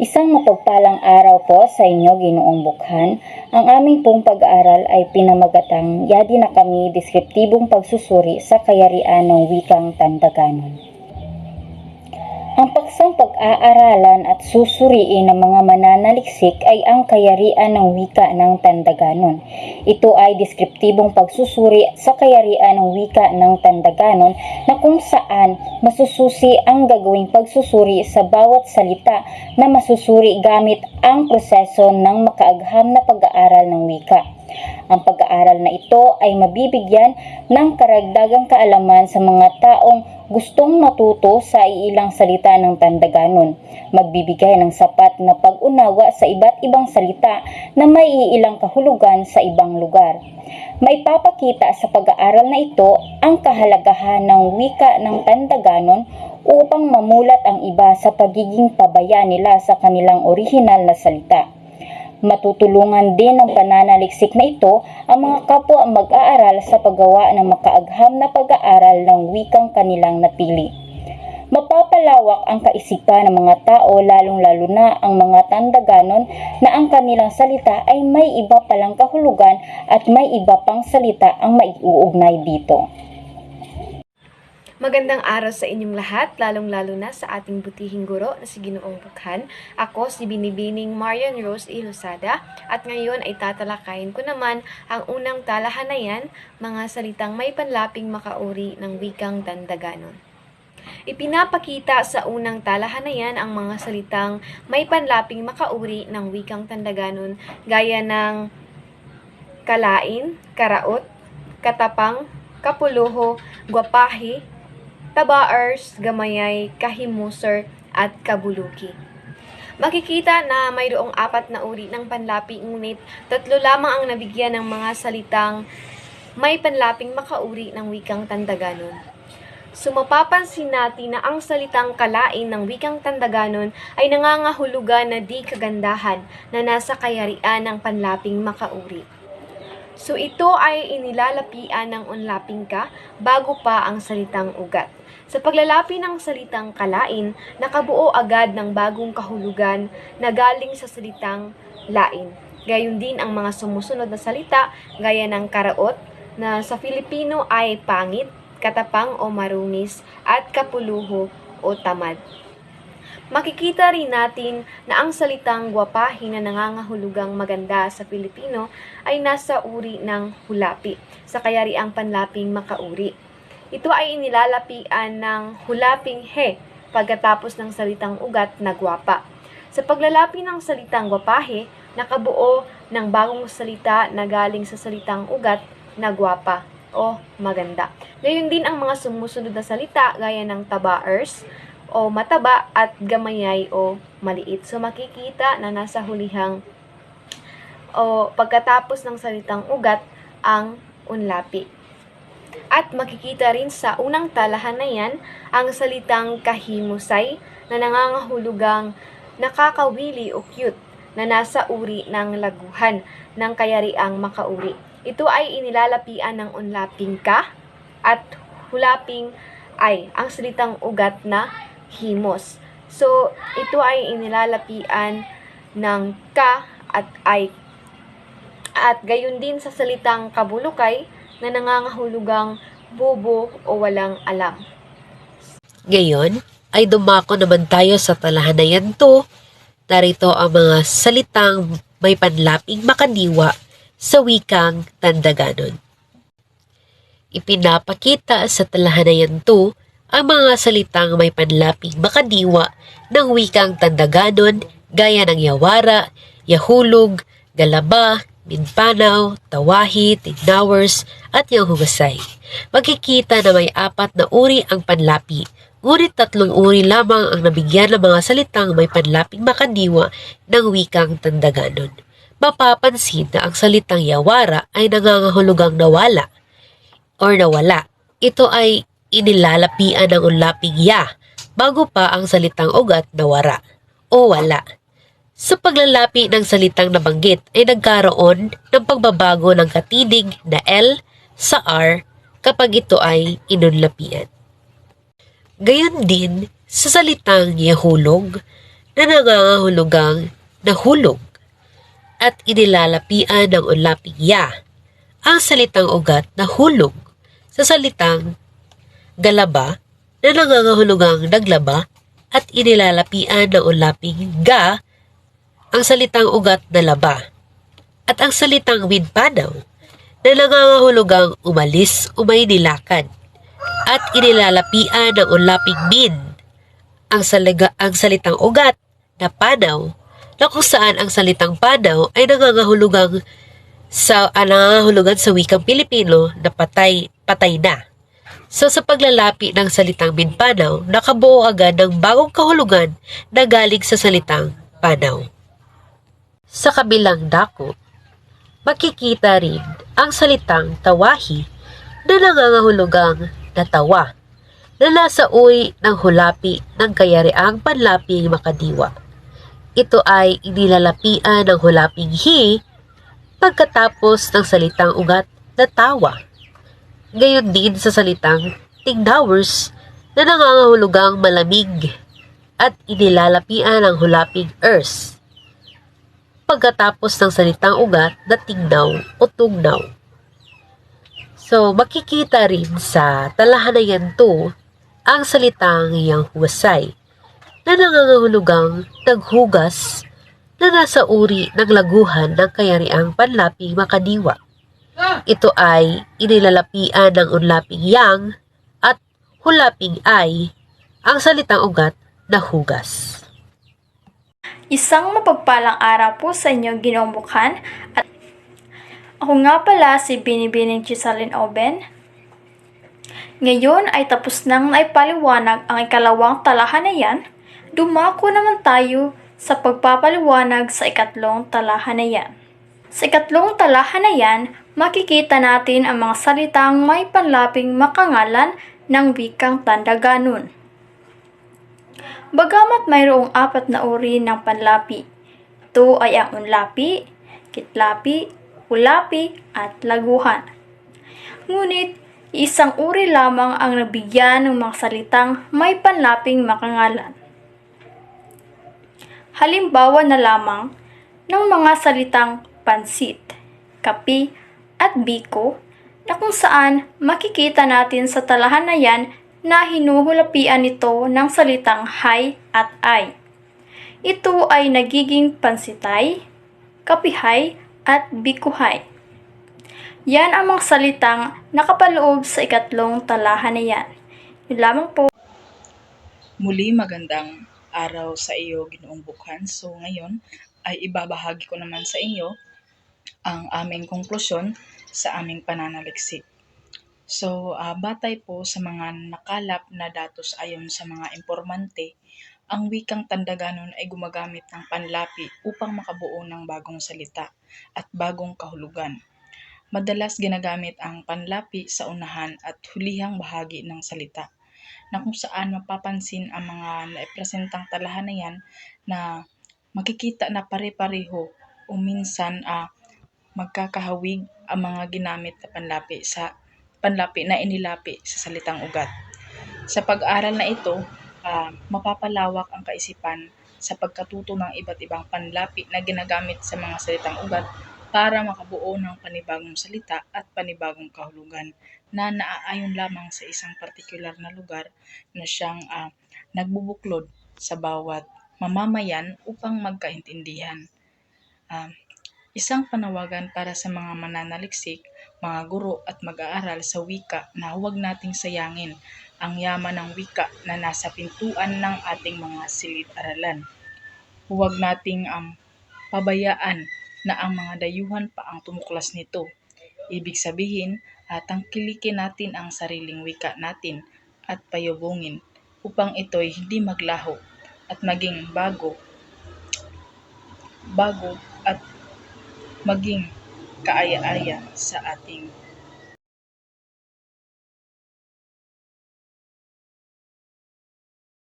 Isang mapagpalang araw po sa inyo, Ginoong Bukhan. Ang aming pong pag-aaral ay pinamagatang Yadi na kami deskriptibong pagsusuri sa kayarian ng wikang Tandaganon. Ang paksang pag-aaralan at susuriin ng mga mananaliksik ay ang kayarian ng wika ng Tandaganon. Ito ay deskriptibong pagsusuri sa kayarian ng wika ng Tandaganon na kung saan masususi ang gagawing pagsusuri sa bawat salita na masusuri gamit ang proseso ng makaagham na pag-aaral ng wika. Ang pag-aaral na ito ay mabibigyan ng karagdagang kaalaman sa mga taong gustong matuto sa iilang salita ng Tandaganon. Magbibigay ng sapat na pag-unawa sa iba't ibang salita na may iilang kahulugan sa ibang lugar. Maipapakita sa pag-aaral na ito ang kahalagahan ng wika ng Tandaganon upang mamulat ang iba sa pagiging pabaya nila sa kanilang orihinal na salita. Matutulungan din ng pananaliksik na ito ang mga kapwa mag-aaral sa paggawa ng makaagham na pag-aaral ng wikang kanilang napili. Mapapalawak ang kaisipan ng mga tao lalong-lalo na ang mga tandaganon na ang kanilang salita ay may iba palang kahulugan at may iba pang salita ang maiuugnay dito. Magandang araw sa inyong lahat, lalong-lalo na sa ating butihing guro na si Ginoong Bukhan. Ako si Binibining Marian Rose Ilosada at ngayon ay tatalakayin ko naman ang unang talahanayan, mga salitang may panlaping makauri ng wikang Tandaganon. Ipinapakita sa unang talahanayan ang mga salitang may panlaping makauri ng wikang Tandaganon gaya ng kalain, karaot, katapang, kapuluho, gwapahi, tabaers, gamayay, kahimuser, at kabuluki. Makikita na mayroong apat na uri ng panlapi ngunit tatlo lamang ang nabigyan ng mga salitang may panlaping makauri ng wikang Tandaganon. Sumapapansin natin na ang salitang kalain ng wikang Tandaganon ay nangangahulugan na di kagandahan na nasa kayarian ng panlaping makauri. So ito ay inilalapian ng unlaping ka bago pa ang salitang ugat. Sa paglalapi ng salitang kalain, nakabuo agad ng bagong kahulugan na galing sa salitang lain. Gayon din ang mga sumusunod na salita gaya ng karaot na sa Filipino ay pangit, katapang o marungis at kapuluho o tamad. Makikita rin natin na ang salitang gwapahi na nangangahulugang maganda sa Pilipino ay nasa uri ng hulapi, sa kayariang panlaping makauri. Ito ay inilalapian ng hulaping he pagkatapos ng salitang ugat na gwapa. Sa paglalapi ng salitang gwapahe, nakabuo ng bagong salita na galing sa salitang ugat na gwapa o maganda. Gayon din ang mga sumusunod na salita gaya ng tabaers o mataba at gamayay o maliit. So makikita na nasa hulihang o pagkatapos ng salitang ugat ang unlapi. At makikita rin sa unang talahan na yan ang salitang kahimusay na nangangahulugang nakakawili o cute na nasa uri ng laguhan ng kayariang makauri. Ito ay inilalapian ng unlaping ka at hulaping ay ang salitang ugat na himos. So, ito ay inilalapian ng ka at ay at gayon din sa salitang kabulukay na nangangahulugang bobo o walang alam. Ngayon, ay dumako naman tayo sa talahanayan to. Narito ang mga salitang may panlaping makadiwa sa wikang Tandaganon. Ipinapakita sa talahanayan to ang mga salitang may panlaping makadiwa ng wikang Tandaganon gaya ng Yawara, Yahulog, Galaba, Minpanaw, Tawahi, Tignawers, at yung Hugasay. Makikita na may apat na uri ang panlapi, ngunit tatlong uri lamang ang nabigyan ng mga salitang may panlaping makadiwa ng wikang Tandaganon. Mapapansin na ang salitang Yawara ay nangangahulugang nawala or nawala. Ito ay inilalapian ng unlaping ya bago pa ang salitang ugat na wara o wala. Sa paglalapi ng salitang nabanggit ay nagkaroon ng pagbabago ng katinig na L sa R kapag ito ay inunlapian. Gayon din sa salitang yahulog na nangangahulugang nahulog at inilalapian ng unlaping ya ang salitang ugat na hulog sa salitang galaba na nangangahulugang naglaba at inilalapian ng unlaping ga ang salitang ugat na laba at ang salitang winpanaw na nangangahulugang umalis o nilakad at inilalapian ng unlaping min ang, salaga, ang salitang ugat na panaw na kung saan ang salitang panaw ay nangangahulugang sa ah, nangangahulugan sa wikang Pilipino na patay, patay na. So sa paglalapi ng salitang minpanaw, nakabuo agad ng bagong kahulugan na galing sa salitang panaw. Sa kabilang dako, makikita rin ang salitang tawahi na nangangahulugang natawa na nasa uwi ng hulapi ng kayariang panlaping makadiwa. Ito ay inilalapian ng hulaping hi pagkatapos ng salitang ugat na tawa. Gayon din sa salitang tingdowers na nangangahulugang malamig at inilalapian ng hulaping earth pagkatapos ng salitang ugat na tingnaw o tugnaw. So, makikita rin sa talahanayan to ang salitang iyang huwasay na nangangahulugang naghugas na nasa uri ng laguhan ng kayariang panlaping makadiwa. Ito ay inilalapian ng unlaping yang at hulaping ay ang salitang ugat na hugas. Isang mapagpalang araw po sa inyo, Ginoong Bukhan. At ako nga pala si Binibining Chisalin Oben. Ngayon ay tapos nang naipaliwanag ang ikalawang talahanayan. Dumako naman tayo sa pagpapaliwanag sa ikatlong talahanayan. Sa ikatlong talahanayan, makikita natin ang mga salitang may panlaping makangalan ng wikang Tandaganon. Bagamat mayroong apat na uri ng panlapi. Ito ay ang unlapi, kitlapi, ulapi, at laguhan. Ngunit, isang uri lamang ang nabigyan ng mga salitang may panlaping makangalan. Halimbawa na lamang ng mga salitang pansit, kapi, at biko na kung saan makikita natin sa talahan na yan na hinuhulapian ito ng salitang hay at ay. Ito ay nagiging pansitay, kapihay, at bikuhay. Yan ang mga salitang nakapaloob sa ikatlong talahan na yan. Yun lamang po. Muli magandang araw sa iyo, Ginoong Bukhan. So ngayon ay ibabahagi ko naman sa inyo ang aming konklusyon sa aming pananaliksik. So, ah, batay po sa mga nakalap na datos ayon sa mga informante, ang wikang Tandaganon ay gumagamit ng panlapi upang makabuo ng bagong salita at bagong kahulugan. Madalas ginagamit ang panlapi sa unahan at hulihang bahagi ng salita na kung saan mapapansin ang mga naipresentang talahan na yan na makikita na pare-pareho o minsan ah, magkakahawig ang mga ginamit na panlapi sa panlapi na inilapi sa salitang ugat. Sa pag-aaral na ito, ah, mapapalawak ang kaisipan sa pagkatuto ng iba't ibang panlapi na ginagamit sa mga salitang ugat para makabuo ng panibagong salita at panibagong kahulugan na naaayon lamang sa isang partikular na lugar na siyang ah, nagbubuklod sa bawat mamamayan upang magkaintindihan. Ah, isang panawagan para sa mga mananaliksik, mga guro at mag-aaral sa wika na huwag nating sayangin ang yaman ng wika na nasa pintuan ng ating mga silid-aralan. Huwag nating um, pabayaan na ang mga dayuhan pa ang tumuklas nito. Ibig sabihin, at tangkilikin natin ang sariling wika natin at payubungin upang ito'y hindi maglaho at maging bago bago at maging kaaya-aya sa ating